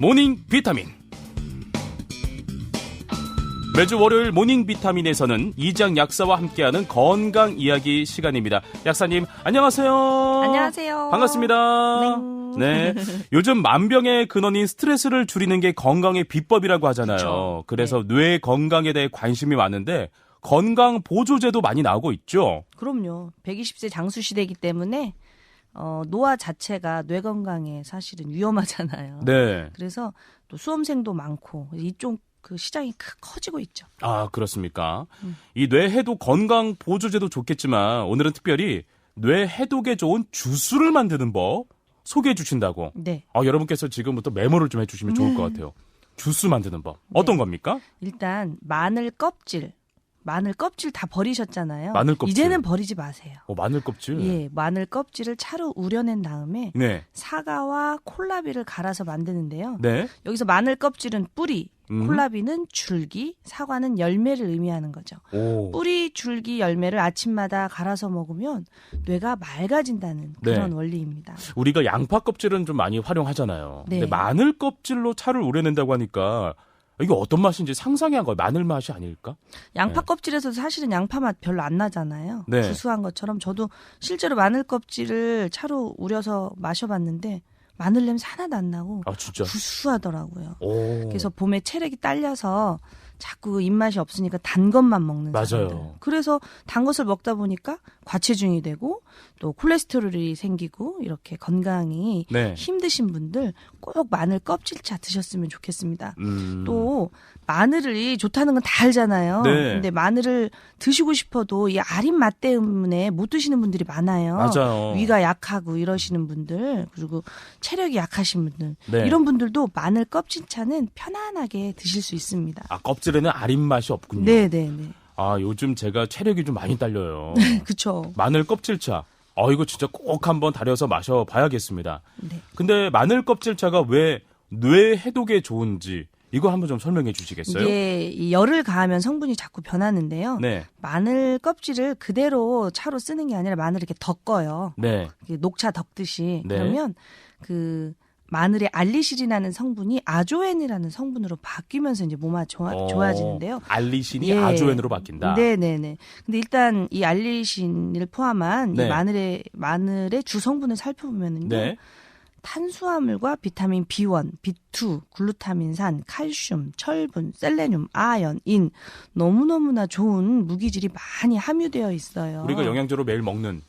모닝 비타민. 매주 월요일 모닝 비타민에서는 이장 약사와 함께하는 건강 이야기 시간입니다. 약사님, 안녕하세요. 안녕하세요. 반갑습니다. 네. 요즘 만병의 근원인 스트레스를 줄이는 게 건강의 비법이라고 하잖아요. 그쵸. 그래서 뇌 건강에 대해 관심이 많은데 건강 보조제도 많이 나오고 있죠. 그럼요. 120세 장수 시대이기 때문에 어, 노화 자체가 뇌 건강에 사실은 위험하잖아요. 네. 그래서 또 수험생도 많고 이쪽 그 시장이 크, 커지고 있죠. 아, 그렇습니까? 음. 이뇌 해독 건강 보조제도 좋겠지만 오늘은 특별히 뇌 해독에 좋은 주스를 만드는 법 소개해 주신다고. 네. 아, 여러분께서 지금부터 메모를 좀 해주시면 좋을 것 같아요. 주스 만드는 법. 어떤 네. 겁니까? 일단 마늘 껍질, 마늘 껍질 다 버리셨잖아요. 마늘 껍질. 이제는 버리지 마세요. 어, 마늘 껍질. 예, 마늘 껍질을 차로 우려낸 다음에 네. 사과와 콜라비를 갈아서 만드는데요. 네. 여기서 마늘 껍질은 뿌리, 음. 콜라비는 줄기, 사과는 열매를 의미하는 거죠. 오. 뿌리, 줄기, 열매를 아침마다 갈아서 먹으면 뇌가 맑아진다는 네. 그런 원리입니다. 우리가 양파 껍질은 좀 많이 활용하잖아요. 네. 근데 마늘 껍질로 차를 우려낸다고 하니까 이게 어떤 맛인지 상상이 한 거예요. 마늘 맛이 아닐까? 양파 네. 껍질에서도 사실은 양파 맛 별로 안 나잖아요. 네. 구수한 것처럼 저도 실제로 마늘 껍질을 차로 우려서 마셔봤는데 마늘 냄새 하나도 안 나고 아, 진짜. 구수하더라고요. 오. 그래서 봄에 체력이 딸려서 자꾸 입맛이 없으니까 단 것만 먹는 맞아요. 사람들. 그래서 단 것을 먹다 보니까 과체중이 되고 또 콜레스테롤이 생기고 이렇게 건강이 네. 힘드신 분들 꼭 마늘 껍질차 드셨으면 좋겠습니다. 음. 또 마늘이 좋다는 건 다 알잖아요. 네. 근데 마늘을 드시고 싶어도 이 아린 맛 때문에 못 드시는 분들이 많아요. 맞아요. 위가 약하고 이러시는 분들 그리고 체력이 약하신 분들 네. 이런 분들도 마늘 껍질차는 편안하게 드실 수 있습니다. 아, 껍질 에는 아린 맛이 없군요. 네, 네, 네. 아, 요즘 제가 체력이 좀 많이 딸려요. 그렇죠. 마늘 껍질차. 어, 이거 진짜 꼭 한번 달여서 마셔봐야겠습니다. 네. 근데 마늘 껍질차가 왜 뇌 해독에 좋은지 이거 한번 좀 설명해 주시겠어요? 이게 이 열을 가하면 성분이 자꾸 변하는데요. 네. 마늘 껍질을 그대로 차로 쓰는 게 아니라 마늘을 이렇게 덮어요. 네. 녹차 덮듯이 네. 그러면 그 마늘의 알리실이라는 성분이 아조엔이라는 성분으로 바뀌면서 이제 몸이 좋아, 어, 좋아지는데요. 알리신이 예. 아조엔으로 바뀐다. 네네네. 근데 일단 이 알리신을 포함한 네. 이 마늘의 마늘의 주 성분을 살펴보면은요. 네. 탄수화물과 비타민 B1, B2, 글루타민산, 칼슘, 철분, 셀레늄, 아연, 인 너무너무나 좋은 무기질이 많이 함유되어 있어요. 우리가 영양제로 매일 먹는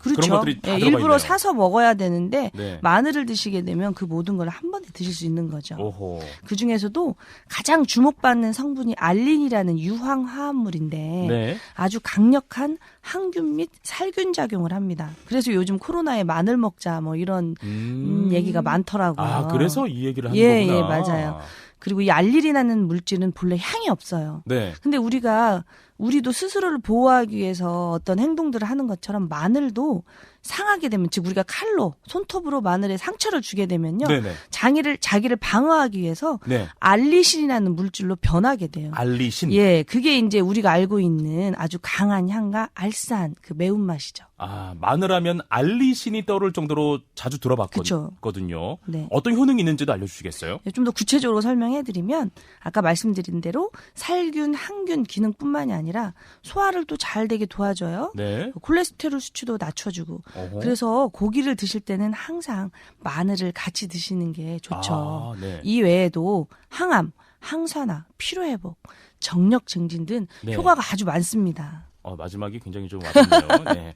그렇죠. 그런 것들이 다 예, 들어가 일부러 있네요. 사서 먹어야 되는데 네. 마늘을 드시게 되면 그 모든 걸 한 번에 드실 수 있는 거죠. 오호. 그 중에서도 가장 주목받는 성분이 알린이라는 유황 화합물인데 네. 아주 강력한 항균 및 살균 작용을 합니다. 그래서 요즘 코로나에 마늘 먹자 뭐 이런 음. 음, 얘기가 많더라고요. 아, 그래서 이 얘기를 하는 예, 거구나. 예, 맞아요. 그리고 이 알릴이라는 물질은 본래 향이 없어요. 네. 근데 우리가 우리도 스스로를 보호하기 위해서 어떤 행동들을 하는 것처럼 마늘도 상하게 되면 즉 우리가 칼로 손톱으로 마늘에 상처를 주게 되면요. 네네. 자기를 자기를 방어하기 위해서 네. 알리신이라는 물질로 변하게 돼요. 알리신. 예, 그게 이제 우리가 알고 있는 아주 강한 향과 알싸한 그 매운 맛이죠. 아, 마늘하면 알리신이 떠오를 정도로 자주. 들어봤거든요. 네. 어떤 효능이 있는지도 알려주시겠어요? 좀 더 구체적으로 설명해드리면 아까 말씀드린 대로 살균, 항균 기능뿐만이 아니라 소화를 또 잘 되게 도와줘요. 네. 콜레스테롤 수치도 낮춰주고 어허. 그래서 고기를 드실 때는 항상 마늘을 같이 드시는 게 좋죠. 아, 네. 이 외에도 항암, 항산화, 피로 회복, 정력 증진 등 네. 효과가 아주 많습니다. 어, 마지막이 굉장히 좀 와닿네요. 네.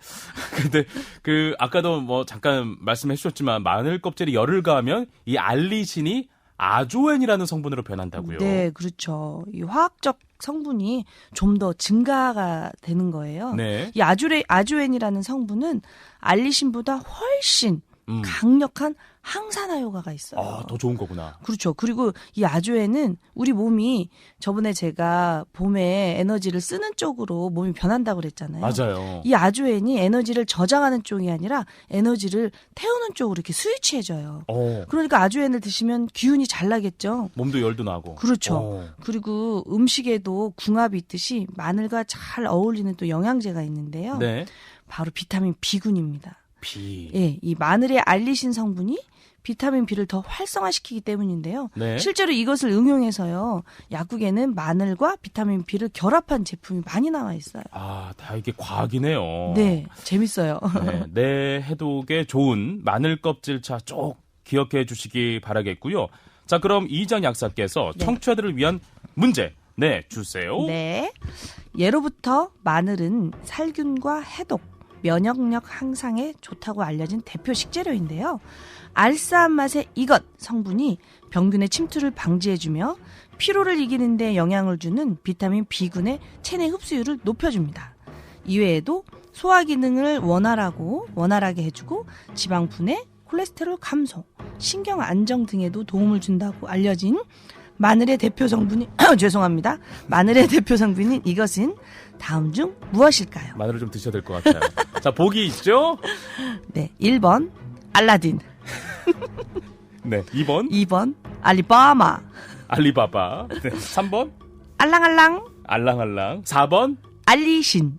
근데 그 아까도 뭐 잠깐 말씀해 주셨지만 마늘 껍질에 열을 가하면 이 알리신이 아조엔이라는 성분으로 변한다고요. 네, 그렇죠. 이 화학적 성분이 좀 더 증가가 되는 거예요. 네. 이 아주레, 아주엔이라는 성분은 알리신보다 훨씬 음. 강력한 항산화 효과가 있어요. 아, 더 좋은 거구나. 그렇죠. 그리고 이 아조에는 우리 몸이 저번에 제가 봄에 에너지를 쓰는 쪽으로 몸이 변한다고 그랬잖아요. 맞아요. 이 아조엔이 에너지를 저장하는 쪽이 아니라 에너지를 태우는 쪽으로 이렇게 스위치해줘요. 어, 그러니까 아조엔을 드시면 기운이 잘 나겠죠. 몸도 열도 나고. 그렇죠. 어. 그리고 음식에도 궁합이 있듯이 마늘과 잘 어울리는 또 영양제가 있는데요. 네. 바로 비타민 B군입니다. B. 예, 이 마늘의 알리신 성분이 비타민 B를 더 활성화시키기 때문인데요. 네. 실제로 이것을 응용해서요. 약국에는 마늘과 비타민 B를 결합한 제품이 많이 나와 있어요. 아, 다 이게 과학이네요. 네, 재밌어요. 네, 내 해독에 좋은 마늘 껍질차 쪽 기억해 주시기 바라겠고요. 자, 그럼 이장 약사께서 네. 청취자들을 위한 문제 내 주세요. 네. 예로부터 마늘은 살균과 해독, 면역력 향상에 좋다고 알려진 대표 식재료인데요. 알싸한 맛의 이것 성분이 병균의 침투를 방지해주며 피로를 이기는 데 영향을 주는 비타민 B군의 체내 흡수율을 높여줍니다. 이외에도 소화 기능을 원활하고 원활하게 해주고 지방 분해, 콜레스테롤 감소, 신경 안정 등에도 도움을 준다고 알려진 마늘의 대표 성분이 죄송합니다. 마늘의 대표 성분인 이것은 다음 중 무엇일까요? 마늘을 좀 드셔야 될 것 같아요. 자, 보기 있죠? 네, 1번 알라딘, 네. 2번 2번 알리바마, 알리바바. 네. 3번 알랑알랑 알랑알랑. 4번 알리신.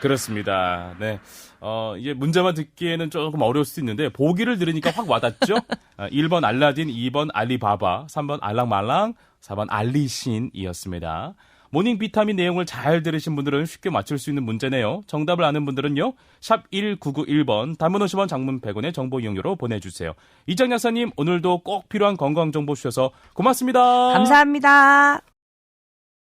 그렇습니다. 네. 어, 이제 문제만 듣기에는 조금 어려울 수 있는데, 보기를 들으니까 확 와닿죠? 아, 1번 알라딘, 2번 알리바바, 3번 알랑말랑, 4번 알리신이었습니다. 모닝 비타민 내용을 잘 들으신 분들은 쉽게 맞출 수 있는 문제네요. 정답을 아는 분들은요, 샵 1991번, 단문 50원, 장문 100원의 정보 이용료로 보내주세요. 이장 약사님, 오늘도 꼭 필요한 건강 정보 주셔서 고맙습니다. 감사합니다.